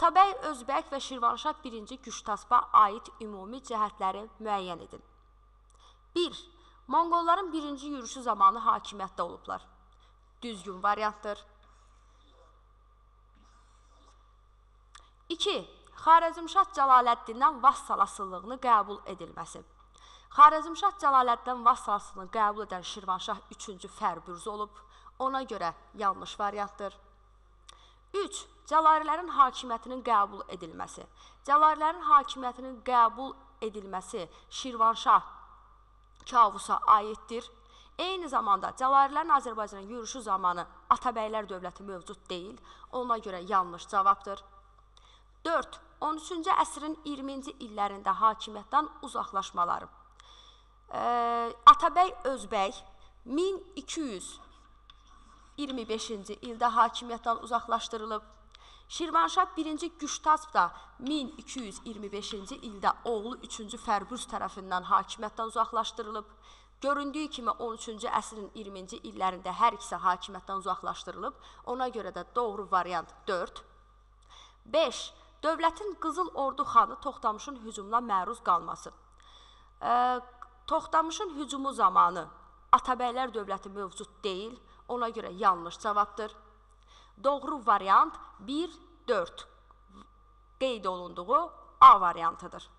Atabəy, Özbək və Şirvanşah 1-ci Güctaspa aid ümumi cəhətləri müəyyən edin. 1. Monqolların birinci yürüşü zamanı hakimiyyətdə olublar. Düzgün variantdır. 2. Xarəzmşah Cəlaləddindən vassal asıllığını qəbul edilməsi. Xarəzmşah Cəlaləddin vassal asıllığını qəbul edən Şirvanşah 3-cü Fərbürz olub. Ona görə yanlış variantdır. 3. Cəlarilərin hakimiyyətinin qəbul edilməsi. Cəlarilərin hakimiyyətinin qəbul edilməsi Şirvanşah Kavusa aiddir. Eyni zamanda Cəlarilərin Azərbaycana yürüşü zamanı Atabəylər dövləti mövcud deyil. Ona görə yanlış cavabdır. 4. 13-cü əsrin 20-ci illərində hakimiyyətdən uzaqlaşmaları. Atabəy Özbəy 1200 25-ci ildə hakimiyyətdən uzaqlaşdırılıb. Şirvanşah 1-ci Güştasp da 1225-ci ildə oğlu 3-cü Fərbuz tərəfindən hakimiyyətdən uzaqlaşdırılıb. Göründüyü kimi 13-cü əsrin 20-ci illərində hər ikisi hakimiyyətdən uzaqlaşdırılıb. Ona görə də doğru variant 4. 5. Dövlətin Qızıl Ordu xanı Toxtamışın hücumuna məruz qalması. E, Toxtamışın hücumu zamanı Atabəylər dövləti mövcud deyil, ona görə yanlış cavabdır. Doğru variant 1, 4 qeyd olunduğu A variantıdır.